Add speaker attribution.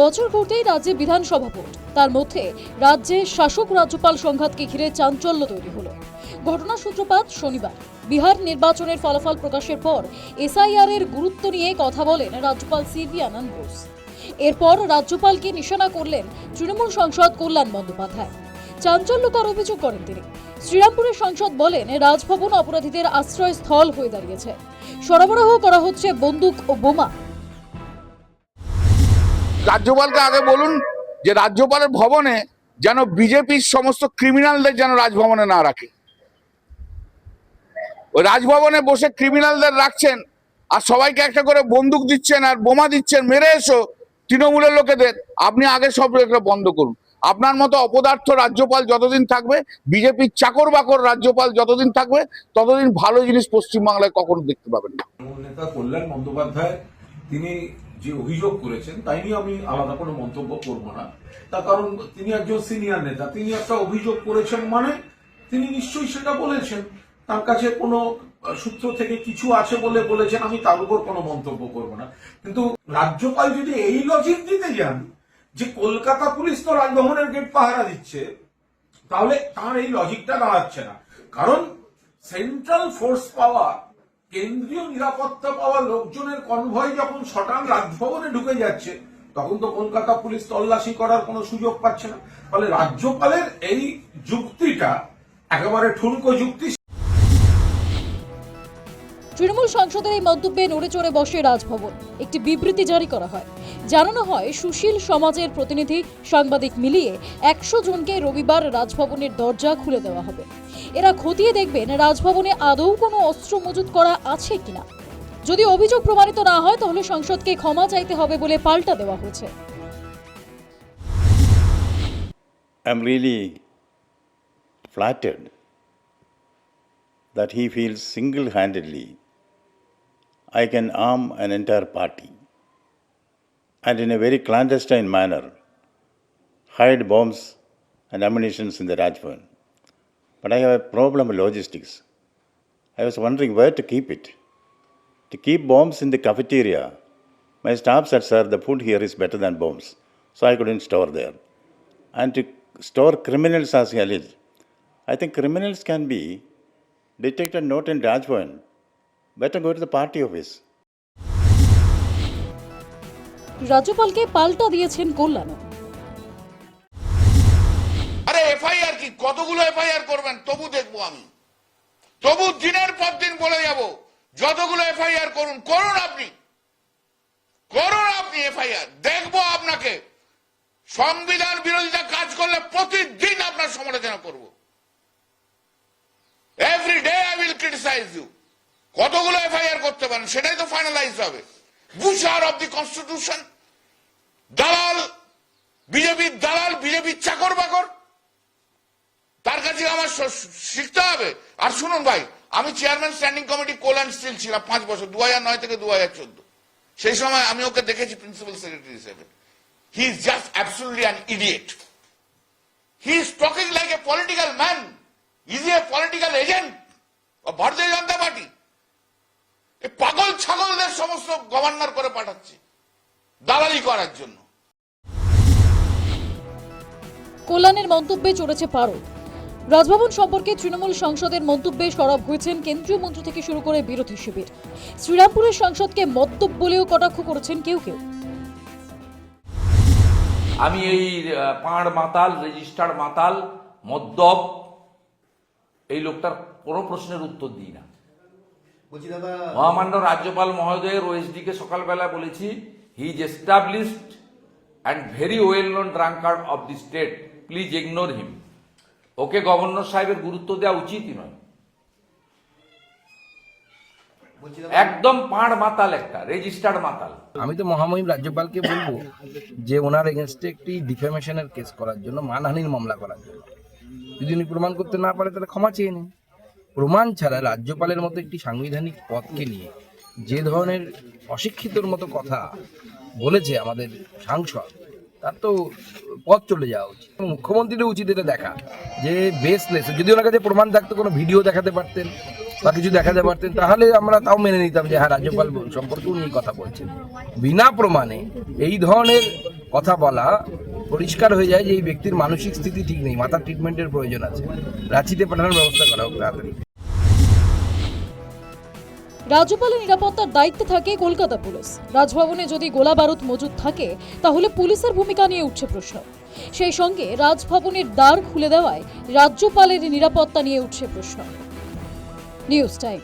Speaker 1: বছর ঘুরতেই রাজ্যে বিধানসভা ভোট। তার মধ্যে রাজ্যে শাসক রাজ্যপাল সংঘাতকে ঘিরে চাঞ্চল্য তৈরি হলো। ঘটনার সূত্রপাত শনিবার। বিহার নির্বাচনের ফলাফল প্রকাশের পর এসআইআর এর গুরুত্ব নিয়ে কথা বলেন রাজ্যপাল সিভি আনন্দ বোস। এরপর রাজ্যপালকে নিশানা করলেন তৃণমূল সংসদ কল্যাণ বন্দ্যোপাধ্যায়। চাঞ্চল্যকর অভিযোগ করেন তিনি। শ্রীরামপুরের সংসদ বলেন, রাজভবন অপরাধীদের আশ্রয়স্থল হয়ে দাঁড়িয়েছে। সরবরাহ করা হচ্ছে বন্দুক ও বোমা।
Speaker 2: রাজ্যপালকে আগে বলুন যে রাজ্যপালের ভবনে যেন বিজেপির সমস্ত ক্রিমিনালদের যেন রাজভবনে না রাখে। ওই রাজভবনে বসে ক্রিমিনালদের রাখছেন আর সবাইকে একটা করে বন্দুক দিচ্ছেন আর বোমা দিচ্ছেন, মেরে এসো তৃণমূলের লোকেদের। আপনি আগে সব এগুলো বন্ধ করুন। আপনার মতো অপদার্থ রাজ্যপাল যতদিন থাকবে, বিজেপির চাকর বাকর রাজ্যপাল যতদিন থাকবে, ততদিন ভালো জিনিস পশ্চিমবাংলায় কখনো দেখতে পাবেন না।
Speaker 3: নেতা কল্যাণ বন্দ্যোপাধ্যায়, তিনি যে অভিযোগ করেছেন, তাই নিয়ে আমি আলাদা কোনো মন্তব্য করব না। তার কারণ, তিনি একজন সিনিয়র নেতা, তিনি একটা অভিযোগ করেছেন মানে তিনি নিশ্চয়ই সেটা বলেছেন। তার কাছে কোনো সূত্র থেকে কিছু আছে বলে বলেছেন, আমি তার উপর কোনো মন্তব্য করব না। কিন্তু রাজ্যপাল যদি এই লজিক দিতে যান যে কলকাতা পুলিশ তো রাজভবনের গেট পাহারা দিচ্ছে, তাহলে তার এই লজিকটা দাঁড়াচ্ছে না। কারণ সেন্ট্রাল ফোর্স পাওয়া কেন্দ্রীয় নিরাপত্তা পাওয়া লোকজনের কনভয় যখন শটান রাজভবনে ঢুকে যাচ্ছে, তখন তো কলকাতা পুলিশ তল্লাশি করার কোনো সুযোগ পাচ্ছে না। ফলে রাজ্যপালের এই যুক্তিটা একেবারে ঠুনকো যুক্তি।
Speaker 1: তৃণমূল সাংসদের এই মন্তব্যে নড়ে চড়ে বসে রাজভবন। একটি বিবৃতি জারি করা হয়। জানানো হয়, সুশীল সমাজের প্রতিনিধি সাংবাদিক মিলিয়ে একশো জনকে রবিবার রাজভবনের দরজা খুলে দেওয়া হবে। এরা খতিয়ে দেখবেন, রাজভবনে আদৌ কোনো অস্ত্র মজুত করা আছে কিনা। যদি অভিযোগ প্রমাণিত না হয়, তাহলে সংসদকে ক্ষমা চাইতে হবে বলে পাল্টা দেওয়া হয়েছে।
Speaker 4: I'm really flattered that he feels single handedly I can arm an entire party. And in a very clandestine manner hide bombs and ammunitions in the Rajbhavan. But I have a problem with logistics. I was wondering where to keep it. To keep bombs in the cafeteria, my staff said, Sir, the food here is better than bombs, so I couldn't store there and to store criminals as he alleged. I think criminals can be detected not in Rajbhavan. Better go to the party office.
Speaker 1: রাজ্যপালকে পাল্টা দিয়েছেন কল্যাণ।
Speaker 2: আরে FIR কি? কতগুলো FIR করবেন? তবু দেখব আমি। তবু দিনের পর দিন বলে যাব। যতগুলো এফআইআর করুন করুন আপনি। করুন আপনি এফআইআর। দেখব আপনাকে। সংবিধান বিরোধিতা কাজ করলে প্রতিদিন আপনার সমালোচনা করব। Every day I will criticize you কতগুলো এফআইআর করতে পারেন? সেটাই তো ফাইনালাইজ হবে। বুশার অব দি কনস্টিটিউশন দালাল, বিজেপির দালাল, বিজেপির চাকর বাকর তার কাছে আমার শিখতে হবে। আর শুনুন ভাই, আমি chairman standing committee coal and steel ছিলাম পাঁচ বছর দু নয় থেকে দু চোদ্দ। সেই সময় আমি ওকে দেখেছি প্রিন্সিপাল সেক্রেটারি হিসেবে। He is just absolutely an idiot he is talking like a political man is a political agent Bharatiya Janata Party এ পাগল ছাগলদের সমস্ত গভর্নর করে পাঠাচ্ছে দালালি করার জন্য।
Speaker 1: কল্যাণের মন্তব্যে চড়েছে পারদ। রাজভবন সম্পর্কে তৃণমূল সংসদের মন্তব্যে সরব হয়েছেন কেন্দ্রীয় মন্ত্রী থেকে শুরু করে বিরোধী শিবির। শ্রীরামপুরের সংসদকে মদ্যপ বলেও কটাক্ষ করেছেন কেউ কেউ।
Speaker 5: আমি এই পাঁড় মাতাল রেজিস্টার্ড মাতাল মদ্যপ এই লোকটার কোনো প্রশ্নের উত্তর দিই না। মহামান্য রাজ্যপাল মহোদয়ের ওএসডি কে সকালবেলা বলেছি he is established and very well known drunkard of the state please ignore him okay governor সাহেবের গুরুত্ব দেওয়া উচিতই নয়। একদম পাঁড় মাতাল একটা রেজিস্টার্ড মাতাল।
Speaker 6: আমি তো মহামহিম রাজ্যপালকে বলব যে ওনার এগেনস্টে একটি ডিফেমেশনের কেস করার জন্য মানহানির মামলা করার জন্য। যদি উনি প্রমাণ করতে না পারে তাহলে ক্ষমা চেয়ে নিন। প্রমাণ ছাড়া রাজ্যপালের মতো একটি সাংবিধানিক পদকে নিয়ে যে ধরনের অশিক্ষিতর মতো কথা বলেছে আমাদের সাংসদ, তার তো পথ চলে যাওয়া উচিত। মুখ্যমন্ত্রীরও উচিত এটা দেখা, যে বেসলেস যদি ওনার কাছে প্রমাণ থাকতো, কোনো ভিডিও দেখাতে পারতেন বা কিছু দেখাতে পারতেন, তাহলে আমরা তাও মেনে নিতাম যে হ্যাঁ রাজ্যপাল সম্পর্কে উনি কথা বলছেন। বিনা প্রমাণে এই ধরনের কথা বলা পরিষ্কার হয়ে যায় যে এই ব্যক্তির মানসিক স্থিতি ঠিক নেই, মাথার ট্রিটমেন্টের প্রয়োজন আছে। রাঁচিতে পাঠানোর ব্যবস্থা করা হোক তাড়াতাড়ি।
Speaker 1: রাজ্যপালের নিরাপত্তার দায়িত্বে থাকে কলকাতা পুলিশ। রাজভবনে যদি গোলা বারুদ মজুদ থাকে, তাহলে পুলিশের ভূমিকা নিয়ে উঠছে প্রশ্ন। সেই সঙ্গে রাজভবনের দ্বার খুলে দেওয়ায় রাজ্যপালের নিরাপত্তা নিয়ে উঠছে প্রশ্ন। News time.